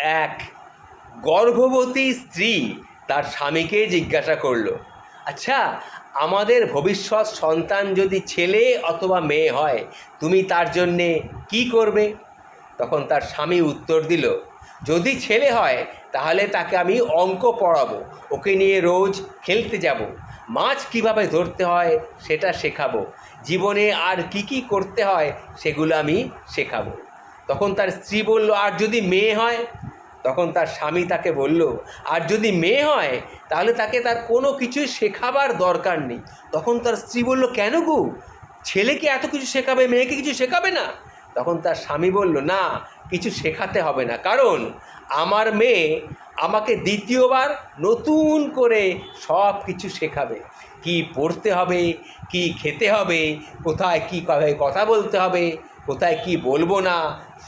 এক গর্ভবতী স্ত্রী তার স্বামীকে জিজ্ঞাসা করল আচ্ছা আমাদের ভবিষ্যৎ সন্তান যদি ছেলে অথবা মেয়ে হয়, তুমি তার জন্যে কি করবে? তখন তার স্বামী উত্তর দিল, যদি ছেলে হয়, তাহলে তাকে আমি অঙ্ক পড়াবো, ওকে নিয়ে রোজ খেলতে যাব। মাছ কীভাবে ধরতে হয়, সেটা শেখাবো। জীবনে আর কি কি করতে হয়, সেগুলো আমি শেখাবো। তখন তার স্ত্রী বলল, আর যদি মেয়ে হয় তখন তার স্বামী তাকে বলল, আর যদি মেয়ে হয়, তাহলে তাকে তার কোনো কিছুই শেখাবার দরকার নেই। তখন তার স্ত্রী বলল, কেন গো? ছেলেকে এত কিছু শেখাবে? মেয়েকে কিছু শেখাবে না? তখন তার স্বামী বলল, না, কিছু শেখাতে হবে না। কারণ আমার মেয়ে আমাকে দ্বিতীয়বার নতুন করে সব কিছু শেখাবে। কি পড়তে হবে, কি খেতে হবে, কোথায় কী কথা বলতে হবে কোথায় কি বলব না,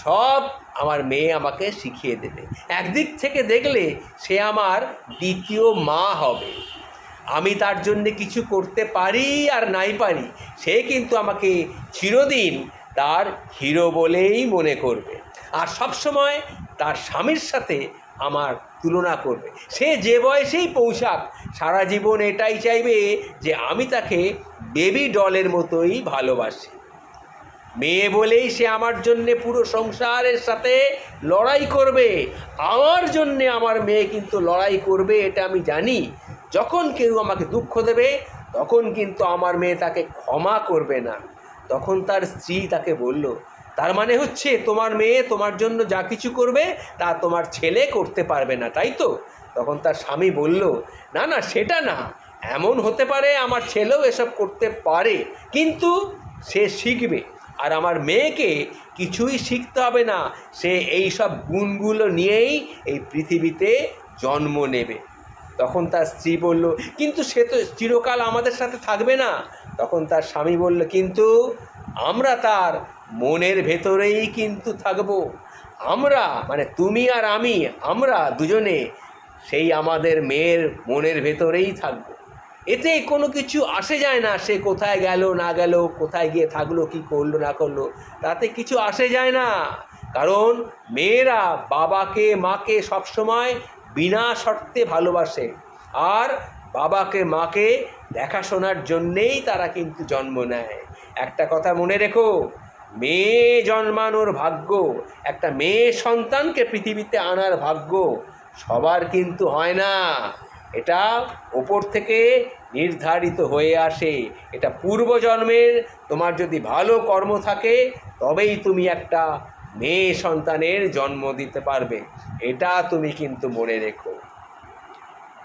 সব আমার মেয়ে আমাকে শিখিয়ে দেবে। একদিক থেকে দেখলে সে আমার দ্বিতীয় মা হবে। আমি তার জন্য কিছু করতে পারি আর নাই পারি, সে কিন্তু আমাকে চিরদিন তার হিরো বলেই মনে করবে। আর সবসময় তার স্বামীর সাথে আমার তুলনা করবে। সে যে বয়সেই পৌঁছাক সারা জীবন এটাই চাইবে যে আমি তাকে বেবি ডলের মতোই ভালোবাসি। মেয়ে বলেই সে আমার জন্যে পুরো সংসারের সাথে লড়াই করবে। আমার জন্যে আমার মেয়ে কিন্তু লড়াই করবে, এটা আমি জানি। যখন কেউ আমাকে দুঃখ দেবে, তখন কিন্তু আমার মেয়ে তাকে ক্ষমা করবে না। তখন তার স্ত্রী তাকে বলল, তার মানে হচ্ছে তোমার মেয়ে তোমার জন্য যা কিছু করবে, তা তোমার ছেলে করতে পারবে না, তাই তো? তখন তার স্বামী বলল, না না, সেটা না। এমন হতে পারে আমার ছেলেও এসব করতে পারে, কিন্তু সে শিখবে। আর আমার মেয়েকে কিছুই শিখতে হবে না। সে এই সব গুণগুলো নিয়েই এই পৃথিবীতে জন্ম নেবে। তখন তার স্ত্রী বলল, কিন্তু সে তো চিরকাল আমাদের সাথে থাকবে না। তখন তার স্বামী বলল, কিন্তু আমরা তার মনের ভেতরেই কিন্তু থাকব। আমরা মানে তুমি আর আমি, আমরা দুজনে সেই আমাদের মেয়ের মনের ভেতরেই থাকব। এতে কোনো কিছু আসে যায় না, সে কোথায় গেল, না গেল, কোথায় গিয়ে থাকল, কি করল, না করল, তাতে কিছু আসে যায় না। কারণ মেয়েরা বাবাকে, মাকে সবসময় বিনা শর্তে ভালোবাসে। আর বাবাকে, মাকে দেখাশোনার জন্যেই তারা কিন্তু জন্ম নেয়। একটা কথা মনে রেখো, মেয়ে জন্মানোর ভাগ্য, একটা মেয়ে সন্তানকে পৃথিবীতে আনার ভাগ্য সবার কিন্তু হয় না। এটা ওপর থেকে নির্ধারিত হয়ে আসে। এটা পূর্বজন্মের, তোমার যদি ভালো কর্ম থাকে, তবেই তুমি একটা মেয়ে সন্তানের জন্ম দিতে পারবে। এটা তুমি কিন্তু মনে রেখো।